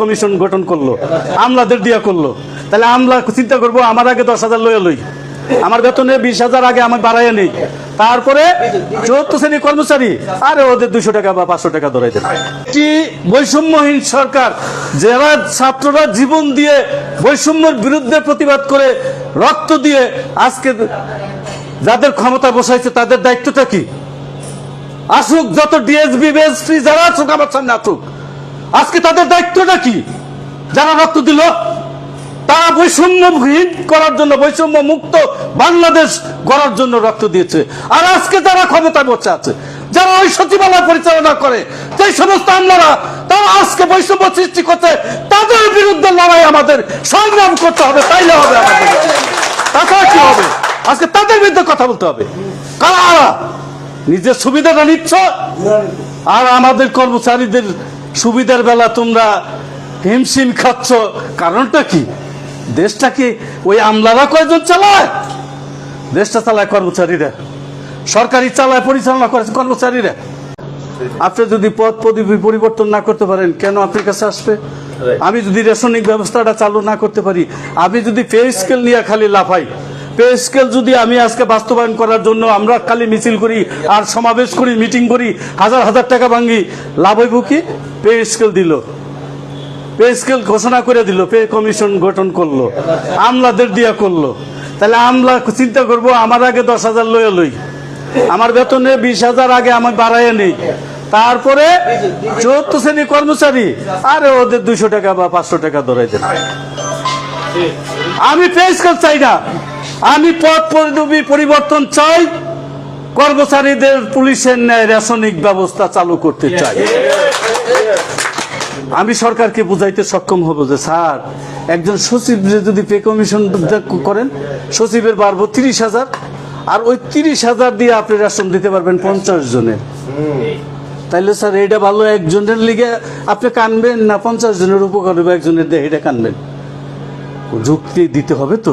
Commission গঠন করল, আমলাদের দিয়া করল। তাহলে আমলা চিন্তা করব, আমার আগে দশ হাজার লইয়া লই। আমার বেতনে বিশ হাজার আগে আমি বাড়াইয়া নেই। তারপরে চতুর্থ শ্রেণি কর্মচারী, আরে ওদের দুশো টাকা বা পাঁচশো টাকা ধরাই দেন একটি বৈষম্যহীন সরকার, যারা ছাত্ররা জীবন দিয়ে বৈষম্যের বিরুদ্ধে প্রতিবাদ করে রক্ত দিয়ে আজকে যাদের ক্ষমতা বসাইছে, তাদের দায়িত্বটা কি? আসুক, যত ডিএসবি বেএসপি যারা আসুক, আমার সামনে আসুক। আজকে তাদের দায়িত্বটা কি? যারা রক্ত দিল, তারা বৈষম্যহীন করার জন্য বৈষম্য মুক্ত বাংলাদেশ গড়ার জন্য রক্ত দিয়েছে। আর আজকে যারা ক্ষমতায় বসে আছে, যারা ওই সচিবালয় পরিচালনা করে, যে সমস্ত আমলারা, তারা আজকে বৈষম্য সৃষ্টি করছে, তাদের বিরুদ্ধে লড়াই আমাদের সংগ্রাম করতে হবে, তাইলে হবে আমাদের। তাছাড়া কি হবে? আজকে তাদের বিরুদ্ধে কথা বলতে হবে। কারা? নিজের সুবিধাটা নিচ্ছ, আর আমাদের কর্মচারীদের সুবিধার বেলা তোমরা হিমশিম খাচ্ছ। কারণটা কি? দেশটা কি ওই আমলারা কয়জন চালায়? দেশটা চালায় কর্মচারীরা। সরকারি চালায় পরিচালনা করে কর্মচারীরা। আপনি যদি পদ পদবি পরিবর্তন না করতে পারেন কেন আপনার কাছে আসবে? আমি যদি রেশনিক ব্যবস্থাটা চালু না করতে পারি আমি যদি পে স্কেল নিয়ে খালি লাফাই পে স্কেল যদি আমি আজকে বাস্তবায়ন করার জন্য আমরা খালি মিছিল করি আর সমাবেশ করি, মিটিং করি, হাজার হাজার টাকা ভাঙ্গি, লাভ হইব কি? পে স্কেল দিল। পে স্কেল ঘোষণা করে দিল পে কমিশন গঠন করল, আমলাদের দিয়া করল। তাহলে আমলা চিন্তা করব, আমার আগে দশ হাজার লইয়া লই। আমার বেতনে বিশ হাজার আগে আমার বাড়াইয়া নেই। তারপরে চতুর্থ শ্রেণি কর্মচারী, আরে ওদের দুশো টাকা বা পাঁচশো টাকা ধরাই দেন। আমি পে স্কেল চাই না। আমি পদবি পরিবর্তন চাই। কর্মচারীদের পুলিশের ন্যায় রেশনিক ব্যবস্থা চালু করতে চাই। আমি সরকারকে বুঝাইতে সক্ষম হব যে স্যার একজন সচিব যদি পে কমিশন করেন সচিবের বাড়বো তিরিশ হাজার আর ওই তিরিশ হাজার দিয়ে আপনি রেশন দিতে পারবেন পঞ্চাশ জনের। তাইলে স্যার এটা ভালো একজনের লিগে আপনি কানবেন না পঞ্চাশ জনের উপকার হবে একজনের দিয়ে এটা কানবেন? যুক্তি দিতে হবে তো।